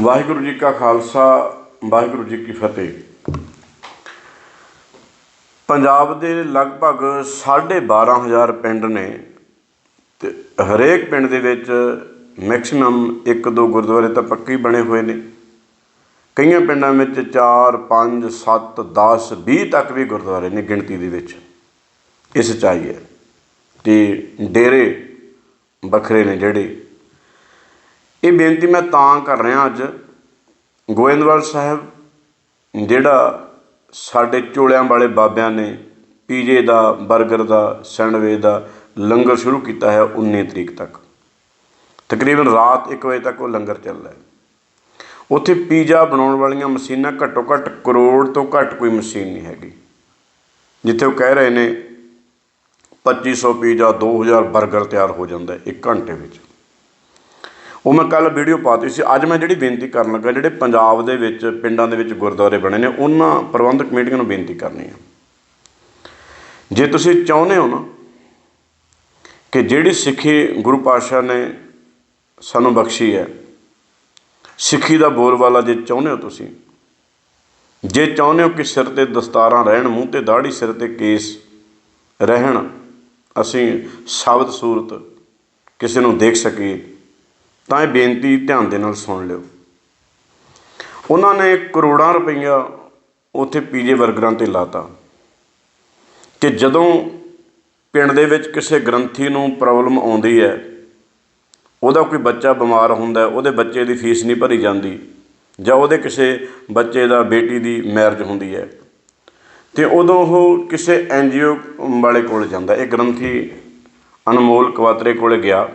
ਵਾਹਿਗੁਰੂ ਜੀ ਕਾ ਖਾਲਸਾ, ਵਾਹਿਗੁਰੂ ਜੀ ਕੀ ਫਤਿਹ। ਪੰਜਾਬ ਦੇ ਲਗਭਗ 12500 ਪਿੰਡ ਨੇ ਤੇ ਹਰੇਕ ਪਿੰਡ ਦੇ ਵਿੱਚ ਮੈਕਸਿਮਮ ਇੱਕ ਦੋ ਗੁਰਦੁਆਰੇ ਤਾਂ ਪੱਕੇ ਹੀ ਬਣੇ ਹੋਏ ਨੇ। ਕਈਆਂ ਪਿੰਡਾਂ ਵਿੱਚ 4 5 7 10 20 ਤੱਕ ਵੀ ਗੁਰਦੁਆਰੇ ਨੇ ਗਿਣਤੀ ਦੇ ਵਿੱਚ। ਇਹ ਸੱਚਾਈ ਹੈ ਤੇ ਡੇਰੇ ਵੱਖਰੇ ਨੇ ਜਿਹੜੇ ਇਹ ਬੇਨਤੀ ਮੈਂ ਤਾਂ ਕਰ ਰਿਹਾ ਅੱਜ ਗੋਇੰਦਵਾਲ ਸਾਹਿਬ, ਜਿਹੜਾ ਸਾਡੇ ਚੋਲਿਆਂ ਵਾਲੇ ਬਾਬਿਆਂ ਨੇ ਪੀਜੇ ਦਾ 버ਗਰ ਦਾ, ਸੈਂਡਵਿਚ ਦਾ ਲੰਗਰ ਸ਼ੁਰੂ ਕੀਤਾ ਹੈ 19 ਤਰੀਕ ਤੱਕ। ਤਕਰੀਬਨ ਰਾਤ 1 ਵਜੇ ਤੱਕ ਉਹ ਲੰਗਰ ਚੱਲਦਾ ਹੈ। ਉੱਥੇ ਪੀਜ਼ਾ ਬਣਾਉਣ ਵਾਲੀਆਂ ਮਸ਼ੀਨਾਂ ਘੱਟੋ ਘੱਟ ਕਰੋੜ ਤੋਂ ਘੱਟ ਕੋਈ ਮਸ਼ੀਨ ਨਹੀਂ ਹੈਗੀ। ਜਿੱਥੇ ਉਹ ਕਹਿ ਰਹੇ ਨੇ 2500 ਪੀਜ਼ਾ 2000 버ਗਰ ਤਿਆਰ ਹੋ ਜਾਂਦਾ ਹੈ 1 ਘੰਟੇ ਵਿੱਚ। ਉਹ ਮੈਂ ਕੱਲ ਵੀਡੀਓ ਪਾਤੀ ਸੀ। ਅੱਜ ਮੈਂ ਜਿਹੜੀ ਬੇਨਤੀ ਕਰਨ ਲੱਗਾ, ਜਿਹੜੇ ਪੰਜਾਬ ਦੇ ਵਿੱਚ, ਪਿੰਡਾਂ ਦੇ ਵਿੱਚ ਗੁਰਦੁਆਰੇ ਬਣੇ ਨੇ, ਉਹਨਾਂ ਪ੍ਰਬੰਧਕ ਕਮੇਟੀਆਂ ਨੂੰ ਬੇਨਤੀ ਕਰਨੀ ਹੈ ਜੇ ਤੁਸੀਂ ਚਾਹੁੰਦੇ ਹੋ ਨਾ ਕਿ ਜਿਹੜੀ ਸਿੱਖੀ ਗੁਰੂ ਪਾਤਸ਼ਾਹ ਨੇ ਸਾਨੂੰ ਬਖਸ਼ੀ ਹੈ, ਸਿੱਖੀ ਦਾ ਬੋਲਬਾਲਾ ਜੇ ਚਾਹੁੰਦੇ ਹੋ ਤੁਸੀਂ, ਜੇ ਚਾਹੁੰਦੇ ਹੋ ਕਿ ਸਿਰ ਤੇ ਦਸਤਾਰਾਂ ਰਹਿਣ, ਮੂੰਹ ਤੇ ਦਾੜੀ ਸਿਰ ਤੇ ਕੇਸ ਰਹਿਣ, ਅਸੀਂ ਸ਼ਬਦ ਸੂਰਤ ਕਿਸੇ ਨੂੰ ਦੇਖ ਸਕੀਏ ਤਾਂ ਇਹ ਬੇਨਤੀ ਧਿਆਨ ਦੇ ਨਾਲ ਸੁਣ ਲਿਓ। ਉਹਨਾਂ ਨੇ ਕਰੋੜਾਂ ਰੁਪਈਆ ਉੱਥੇ ਪੀਜੇ ਵਰਗਰਾਂ ਤੇ ਲਾਤਾ ਕਿ ਜਦੋਂ ਪਿੰਡ ਦੇ ਵਿੱਚ ਕਿਸੇ ਗ੍ਰੰਥੀ ਨੂੰ ਪ੍ਰੋਬਲਮ ਆਉਂਦੀ ਹੈ, ਉਹਦਾ ਕੋਈ ਬੱਚਾ ਬਿਮਾਰ ਹੁੰਦਾ ਉਹਦੇ ਬੱਚੇ ਦੀ ਫੀਸ ਨਹੀਂ ਭਰੀ ਜਾਂਦੀ ਜਾਂ ਉਹਦੇ ਕਿਸੇ ਬੱਚੇ ਦਾ ਬੇਟੀ ਦੀ ਮੈਰਿਜ ਹੁੰਦੀ ਹੈ, ਤੇ ਉਦੋਂ ਉਹ ਕਿਸੇ ਐਨਜੀਓ ਵਾਲੇ ਕੋਲ ਜਾਂਦਾ। ਇਹ ਗ੍ਰੰਥੀ ਅਨਮੋਲ ਕਵਾਤਰੇ ਕੋਲੇ ਗਿਆ।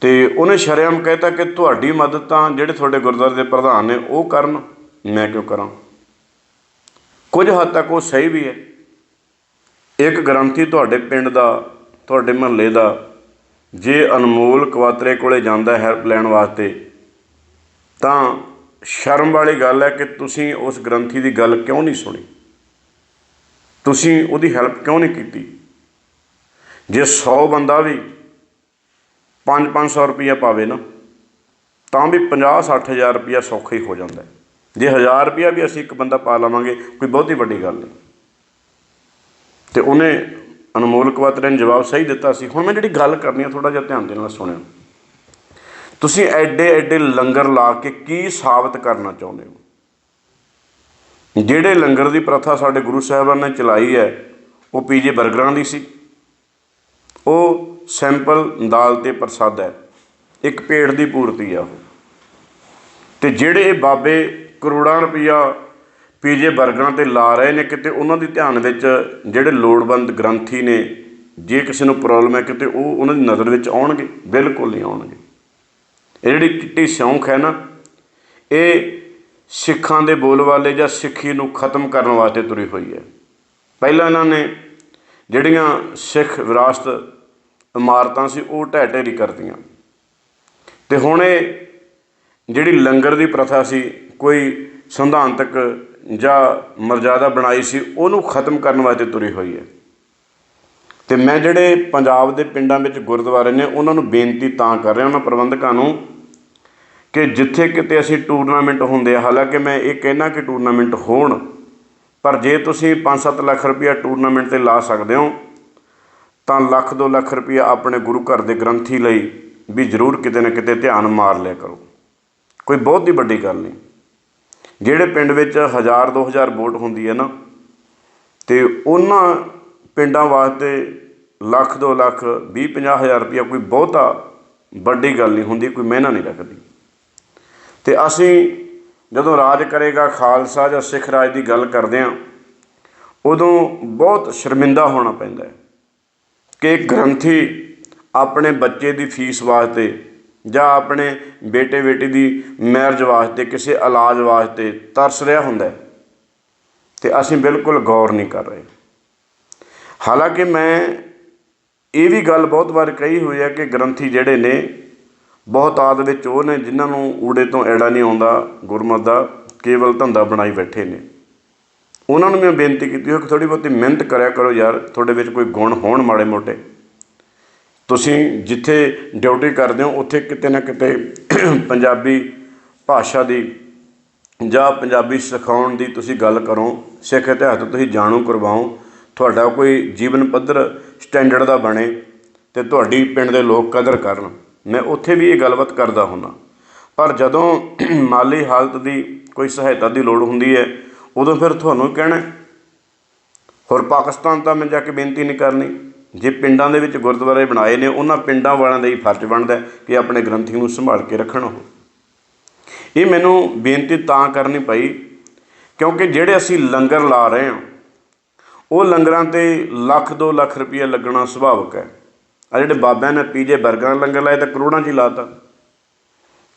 ਤੇ ਉਹਨੇ ਸ਼ਰੇਆਮ ਕਹਿਤਾ ਕਿ ਤੁਹਾਡੀ ਮਦਦ ਤਾਂ ਜਿਹੜੇ ਤੁਹਾਡੇ ਗੁਰਦੁਆਰੇ ਦੇ ਪ੍ਰਧਾਨ ਨੇ ਉਹ ਕਰਨ, ਮੈਂ ਕਿਉਂ ਕਰਾਂ? ਕੁਝ ਹੱਦ ਤੱਕ ਉਹ ਸਹੀ ਵੀ ਹੈ। ਇੱਕ ਗ੍ਰੰਥੀ ਤੁਹਾਡੇ ਪਿੰਡ ਦਾ, ਤੁਹਾਡੇ ਮਹੱਲੇ ਦਾ, ਜੇ ਅਨਮੋਲ ਕਵਾਤਰੇ ਕੋਲੇ ਜਾਂਦਾ ਹੈਲਪ ਲੈਣ ਵਾਸਤੇ, ਤਾਂ ਸ਼ਰਮ ਵਾਲੀ ਗੱਲ ਹੈ ਕਿ ਤੁਸੀਂ ਉਸ ਗ੍ਰੰਥੀ ਦੀ ਗੱਲ ਕਿਉਂ ਨਹੀਂ ਸੁਣੀ? ਤੁਸੀਂ ਉਹਦੀ ਹੈਲਪ ਕਿਉਂ ਨਹੀਂ ਕੀਤੀ? ਜੇ 100 ਬੰਦਾ ਵੀ 5-500 ਰੁਪਈਆ ਪਾਵੇ ਨਾ, ਤਾਂ ਵੀ 50-60 ਹਜ਼ਾਰ ਰੁਪਈਆ ਸੌਖਾ ਹੀ ਹੋ ਜਾਂਦਾ ਜੇ 1000 ਰੁਪਇਆ ਵੀ ਅਸੀਂ ਇੱਕ ਬੰਦਾ ਪਾ ਲਵਾਂਗੇ, ਕੋਈ ਬਹੁਤੀ ਵੱਡੀ ਗੱਲ ਨਹੀਂ। ਤੇ ਉਹਨੇ ਅਨਮੋਲ ਕਵਾਤਰੇ ਨੇ ਜਵਾਬ ਸਹੀ ਦਿੱਤਾ ਸੀ। ਹੁਣ ਮੈਂ ਜਿਹੜੀ ਗੱਲ ਕਰਨੀ ਆ ਥੋੜਾ ਜਿਹਾ ਧਿਆਨ ਦੇ ਨਾਲ ਸੁਣਿਓ। ਤੁਸੀਂ ਐਡੇ ਐਡੇ ਲੰਗਰ ਲਾ ਕੇ ਕੀ ਸਾਬਤ ਕਰਨਾ ਚਾਹੁੰਦੇ ਹੋ? ਜਿਹੜੇ ਲੰਗਰ ਦੀ ਪ੍ਰਥਾ ਸਾਡੇ ਗੁਰੂ ਸਾਹਿਬਾਨ ਨੇ ਚਲਾਈ ਹੈ, ਉਹ ਪੀਜੇ 버ਗਰਾਂ ਦੀ ਸੀ। ਉਹ ਸਿੰਪਲ ਦਾਲ ਤੇ ਪ੍ਰਸਾਦ ਹੈ। ਇੱਕ ਪੇਟ ਦੀ ਪੂਰਤੀ ਆ ਉਹ। ਤੇ ਜਿਹੜੇ ਬਾਬੇ ਕਰੋੜਾਂ ਰੁਪਈਆ ਪੀਜੇ ਬਰਗਰਾਂ ਤੇ ਲਾ ਰਹੇ ਨੇ ਕਿਤੇ ਉਹਨਾਂ ਦੀ ਧਿਆਨ ਵਿੱਚ ਜਿਹੜੇ ਲੋੜਵੰਦ ਗ੍ਰੰਥੀ ਨੇ, ਜੇ ਕਿਸੇ ਨੂੰ ਪ੍ਰੋਬਲਮ ਹੈ ਕਿਤੇ ਉਹ ਉਹਨਾਂ ਦੀ ਨਜ਼ਰ ਵਿੱਚ ਆਉਣਗੇ, ਬਿਲਕੁਲ ਨਹੀਂ ਆਉਣਗੇ। ਇਹ ਜਿਹੜੀ ਚਿੱਟੀ ਸਿਉਂਖ ਹੈ ਨਾ, ਇਹ ਸਿੱਖਾਂ ਦੇ ਬੋਲਵਾਲੇ ਜਾਂ ਸਿੱਖੀ ਨੂੰ ਖਤਮ ਕਰਨ ਵਾਸਤੇ ਤੁਰੀ ਹੋਈ ਹੈ। ਪਹਿਲਾਂ ਇਹਨਾਂ ਨੇ ਜਿਹੜੀਆਂ ਸਿੱਖ ਵਿਰਾਸਤ ਇਮਾਰਤਾਂ ਸੀ, ਉਹ ਢਹਿ ਢੇਰੀ ਕਰਤੀਆਂ ਤੇ ਹੁਣ ਇਹ ਜਿਹੜੀ ਲੰਗਰ ਦੀ ਪ੍ਰਥਾ ਸੀ, ਕੋਈ ਸੰਵਿਧਾਨਤਕ ਜਾਂ ਮਰਜ਼ਾਦਾ ਬਣਾਈ ਸੀ, ਉਹਨੂੰ ਖਤਮ ਕਰਨ ਵਾਸਤੇ ਤੁਰੀ ਹੋਈ ਹੈ। ਤੇ ਮੈਂ ਜਿਹੜੇ ਪੰਜਾਬ ਦੇ ਪਿੰਡਾਂ ਵਿੱਚ ਗੁਰਦੁਆਰੇ ਨੇ, ਉਹਨਾਂ ਨੂੰ ਬੇਨਤੀ ਤਾਂ ਕਰ ਰਿਹਾ ਉਹਨਾਂ ਪ੍ਰਬੰਧਕਾਂ ਨੂੰ ਕਿ ਜਿੱਥੇ ਕਿਤੇ ਅਸੀਂ ਟੂਰਨਾਮੈਂਟ ਹੁੰਦੇ ਆ, ਹਾਲਾਂਕਿ ਮੈਂ ਇਹ ਕਹਿਣਾ ਕਿ ਟੂਰਨਾਮੈਂਟ ਹੋਣ, ਪਰ ਜੇ ਤੁਸੀਂ 5-7 ਲੱਖ ਰੁਪਇਆ ਟੂਰਨਾਮੈਂਟ ਤੇ ਲਾ ਸਕਦੇ ਹੋ ਤਾਂ ਲੱਖ ਦੋ ਲੱਖ ਰੁਪਇਆ ਆਪਣੇ ਗੁਰੂ ਘਰ ਦੇ ਗ੍ਰੰਥੀ ਲਈ ਵੀ ਜ਼ਰੂਰ ਕਿਤੇ ਨਾ ਕਿਤੇ ਧਿਆਨ ਮਾਰ ਲਿਆ ਕਰੋ। ਕੋਈ ਬਹੁਤ ਹੀ ਵੱਡੀ ਗੱਲ ਨਹੀਂ। ਜਿਹੜੇ ਪਿੰਡ ਵਿੱਚ 1000 2000 ਵੋਟ ਹੁੰਦੀ ਹੈ ਨਾ, ਤੇ ਉਹਨਾਂ ਪਿੰਡਾਂ ਵਾਸਤੇ ਲੱਖ, ਦੋ ਲੱਖ 20 50 ਹਜ਼ਾਰ ਰੁਪਇਆ ਕੋਈ ਬਹੁਤਾ ਵੱਡੀ ਗੱਲ ਨਹੀਂ ਹੁੰਦੀ, ਕੋਈ ਮਹਿਨਾ ਨਹੀਂ ਰੱਖਦੀ। ਤੇ ਅਸੀਂ ਜਦੋਂ ਰਾਜ ਕਰੇਗਾ, ਖਾਲਸਾ ਜਾਂ ਸਿੱਖ ਰਾਜ ਦੀ ਗੱਲ ਕਰਦੇ ਹਾਂ, ਉਦੋਂ ਬਹੁਤ ਸ਼ਰਮਿੰਦਾ ਹੋਣਾ ਪੈਂਦਾ ਹੈ। ਕਿ ਗ੍ਰੰਥੀ ਆਪਣੇ ਬੱਚੇ ਦੀ ਫੀਸ ਵਾਸਤੇ ਜਾਂ ਆਪਣੇ ਬੇਟੇ ਬੇਟੀ ਦੀ ਮੈਰਿਜ ਵਾਸਤੇ, ਕਿਸੇ ਇਲਾਜ ਵਾਸਤੇ ਤਰਸ ਰਿਹਾ ਹੁੰਦਾ ਹੈ ਤੇ ਅਸੀਂ ਬਿਲਕੁਲ ਗੌਰ ਨਹੀਂ ਕਰ ਰਹੇ। ਹਾਲਾਂਕਿ ਮੈਂ ਇਹ ਵੀ ਗੱਲ ਬਹੁਤ ਵਾਰ ਕਹੀ ਹੋਈ ਹੈ ਕਿ ਗ੍ਰੰਥੀ ਜਿਹੜੇ ਨੇ, ਬਹੁਤ ਆਦ ਵਿੱਚ ਉਹ ਨੇ ਜਿਨ੍ਹਾਂ ਨੂੰ ਊੜੇ ਤੋਂ ਐੜਾ ਨਹੀਂ ਆਉਂਦਾ, ਗੁਰਮਤ ਦਾ ਕੇਵਲ ਧੰਦਾ ਬਣਾਈ ਬੈਠੇ ਨੇ। ਉਹਨਾਂ ਨੂੰ ਮੈਂ ਬੇਨਤੀ ਕੀਤੀ ਹੋ ਕਿ ਥੋੜੀ ਬਹੁਤੀ ਮਿਹਨਤ ਕਰਿਆ ਕਰੋ ਯਾਰ, ਤੁਹਾਡੇ ਵਿੱਚ ਕੋਈ ਗੁਣ ਹੋਣ ਮਾੜੇ ਮੋਟੇ। ਤੁਸੀਂ ਜਿੱਥੇ ਡਿਊਟੀ ਕਰਦੇ ਹੋ, ਉੱਥੇ ਕਿਤੇ ਨਾ ਕਿਤੇ ਪੰਜਾਬੀ ਭਾਸ਼ਾ ਦੀ ਜਾਂ ਪੰਜਾਬੀ ਸਿਖਾਉਣ ਦੀ ਤੁਸੀਂ ਗੱਲ ਕਰੋ, ਸਿੱਖ ਇਤਿਹਾਸ ਤੋਂ ਤੁਸੀਂ ਜਾਣੂ ਕਰਵਾਓ, ਤੁਹਾਡਾ ਕੋਈ ਜੀਵਨ ਪੱਧਰ ਸਟੈਂਡਰਡ ਦਾ ਬਣੇ ਤੇ ਤੁਹਾਡੀ ਪਿੰਡ ਦੇ ਲੋਕ ਕਦਰ ਕਰਨ। ਮੈਂ ਉੱਥੇ ਵੀ ਇਹ ਗੱਲਬਾਤ ਕਰਦਾ ਹੁੰਦਾ। ਪਰ ਜਦੋਂ ਮਾਲੀ ਹਾਲਤ ਦੀ ਕੋਈ ਸਹਾਇਤਾ ਦੀ ਲੋੜ ਹੁੰਦੀ ਹੈ ਉਦੋਂ ਫਿਰ ਤੁਹਾਨੂੰ ਕਹਿਣਾ ਹੋਰ ਪਾਕਿਸਤਾਨ ਤਾਂ ਮੈਂ ਜਾ ਕੇ ਬੇਨਤੀ ਨਹੀਂ ਕਰਨੀ। ਜੇ ਪਿੰਡਾਂ ਦੇ ਵਿੱਚ ਗੁਰਦੁਆਰੇ ਬਣਾਏ ਨੇ, ਉਹਨਾਂ ਪਿੰਡਾਂ ਵਾਲਿਆਂ ਦਾ ਹੀ ਫਰਜ਼ ਬਣਦਾ ਕਿ ਆਪਣੇ ਗ੍ਰੰਥੀ ਨੂੰ ਸੰਭਾਲ ਕੇ ਰੱਖਣ ਉਹ। ਇਹ ਮੈਨੂੰ ਬੇਨਤੀ ਤਾਂ ਕਰਨੀ ਪਈ, ਕਿਉਂਕਿ ਜਿਹੜੇ ਅਸੀਂ ਲੰਗਰ ਲਾ ਰਹੇ ਹਾਂ, ਉਹ ਲੰਗਰਾਂ ਤੇ ਲੱਖ 2 ਲੱਖ ਰੁਪਏ ਲੱਗਣਾ ਸੁਭਾਵਿਕ ਹੈ। ਆ ਜਿਹੜੇ ਬਾਬਿਆਂ ਨੇ ਪੀਜੇ ਬਰਗਰਾਂ ਲੰਗਰ ਲਾਏ ਤਾਂ ਕਰੋੜਾਂ 'ਚ ਹੀ ਲਾਤਾ।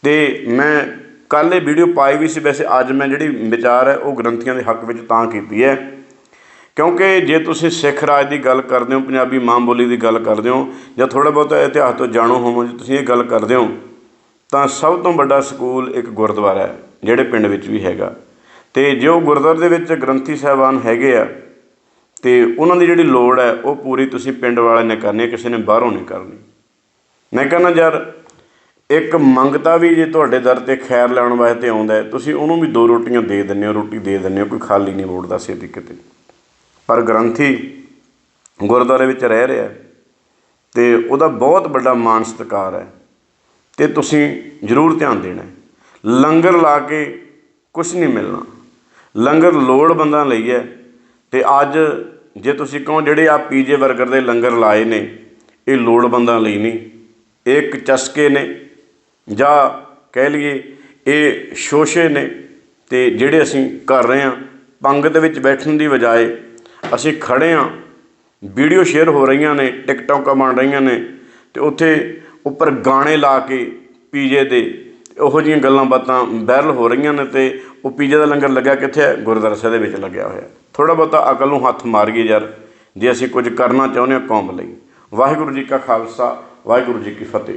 ਤੇ ਮੈਂ ਕੱਲ੍ਹ ਇਹ ਵੀਡੀਓ ਪਾਈ ਵੀ ਸੀ, ਵੈਸੇ ਅੱਜ ਮੈਂ ਜਿਹੜੀ ਵਿਚਾਰ ਹੈ, ਉਹ ਗ੍ਰੰਥੀਆਂ ਦੇ ਹੱਕ ਵਿੱਚ ਤਾਂ ਕੀਤੀ ਹੈ। ਕਿਉਂਕਿ ਜੇ ਤੁਸੀਂ ਸਿੱਖ ਰਾਜ ਦੀ ਗੱਲ ਕਰਦੇ ਹੋ, ਪੰਜਾਬੀ ਮਾਂ ਬੋਲੀ ਦੀ ਗੱਲ ਕਰਦੇ ਹੋ, ਜਾਂ ਥੋੜਾ ਬਹੁਤਾ ਇਤਿਹਾਸ ਤੋਂ ਜਾਣੂ ਹੋਵੋ, ਜੇ ਤੁਸੀਂ ਇਹ ਗੱਲ ਕਰਦੇ ਹੋ, ਤਾਂ ਸਭ ਤੋਂ ਵੱਡਾ ਸਕੂਲ ਇੱਕ ਗੁਰਦੁਆਰਾ ਹੈ, ਜਿਹੜੇ ਪਿੰਡ ਵਿੱਚ ਵੀ ਹੈਗਾ। ਤੇ ਜੋ ਗੁਰਦੁਆਰੇ ਦੇ ਵਿੱਚ ਗ੍ਰੰਥੀ ਸਾਹਿਬਾਨ ਹੈਗੇ ਆ, ਤੇ ਉਹਨਾਂ ਦੀ ਜਿਹੜੀ ਲੋੜ ਹੈ, ਉਹ ਪੂਰੀ ਤੁਸੀਂ ਪਿੰਡ ਵਾਲਿਆਂ ਨੇ ਕਰਨੀ ਹੈ, ਕਿਸੇ ਨੇ ਬਾਹਰੋਂ ਨਹੀਂ ਕਰਨੀ। ਮੈਂ ਕਹਿੰਦਾ, ਯਾਰ ਇੱਕ ਮੰਗਤਾ ਵੀ ਜੇ ਤੁਹਾਡੇ ਦਰ ਤੇ ਖੈਰ ਲੈਣ ਵਾਸਤੇ ਆਉਂਦਾ ਤੁਸੀਂ ਉਹਨੂੰ ਵੀ ਦੋ ਰੋਟੀਆਂ ਦੇ ਦਿੰਦੇ ਹੋ, ਰੋਟੀ ਦੇ ਦਿੰਦੇ ਹੋ, ਕੋਈ ਖਾਲੀ ਨਹੀਂ ਮੋੜਦਾ ਛੇਤੀ ਕਿਤੇ। ਪਰ ਗ੍ਰੰਥੀ ਗੁਰਦੁਆਰੇ ਵਿੱਚ ਰਹਿ ਰਿਹਾ ਹੈ ਤੇ ਉਹਦਾ ਬਹੁਤ ਵੱਡਾ ਮਾਣ ਸਤਿਕਾਰ ਹੈ ਤੇ ਤੁਸੀਂ ਜ਼ਰੂਰ ਧਿਆਨ ਦੇਣਾ ਲੰਗਰ ਲਾ ਕੇ ਕੁਝ ਨਹੀਂ ਮਿਲਣਾ। ਲੰਗਰ ਲੋੜਵੰਦਾਂ ਲਈ ਹੈ ਤੇ ਅੱਜ ਜੇ ਤੁਸੀਂ ਕਹੋ ਜਿਹੜੇ ਆ ਪੀਜੇ 버ਗਰ ਦੇ ਲੰਗਰ ਲਾਏ ਨੇ, ਇਹ ਲੋੜਵੰਦਾਂ ਲਈ ਨਹੀਂ, ਇਹ ਇੱਕ ਚਸਕੇ ਨੇ ਜਾਂ ਕਹਿ ਲਈਏ ਇਹ ਸ਼ੋਸ਼ੇ ਨੇ ਤੇ ਜਿਹੜੇ ਅਸੀਂ ਕਰ ਰਹੇ ਹਾਂ, ਪੰਗ ਦੇ ਵਿੱਚ ਬੈਠਣ ਦੀ ਬਜਾਏ ਅਸੀਂ ਖੜੇ ਹਾਂ, ਵੀਡੀਓ ਸ਼ੇਅਰ ਹੋ ਰਹੀਆਂ ਨੇ, ਟਿਕਟੌਕਾਂ ਬਣ ਰਹੀਆਂ ਨੇ ਤੇ ਉੱਥੇ ਉੱਪਰ ਗਾਣੇ ਲਾ ਕੇ ਪੀਜੇ ਦੇ ਉਹੋ ਜਿਹੀਆਂ ਗੱਲਾਂ ਬਾਤਾਂ ਵਾਇਰਲ ਹੋ ਰਹੀਆਂ ਨੇ ਤੇ ਉਹ ਪੀਜੇ ਦਾ ਲੰਗਰ ਲੱਗਿਆ ਕਿੱਥੇ ਹੈ? ਗੁਰਦੁਆਰਾ ਸਾਹਿਬ ਦੇ ਵਿੱਚ ਲੱਗਿਆ ਹੋਇਆ। ਥੋੜਾ ਬਹੁਤਾ ਅਕਲ ਨੂੰ ਹੱਥ ਮਾਰੀਏ ਯਾਰ, ਜੇ ਅਸੀਂ ਕੁਝ ਕਰਨਾ ਚਾਹੁੰਦੇ ਹਾਂ ਕੌਮ ਲਈ। ਵਾਹਿਗੁਰੂ ਜੀ ਕਾ ਖਾਲਸਾ, ਵਾਹਿਗੁਰੂ ਜੀ ਕੀ ਫਤਿਹ।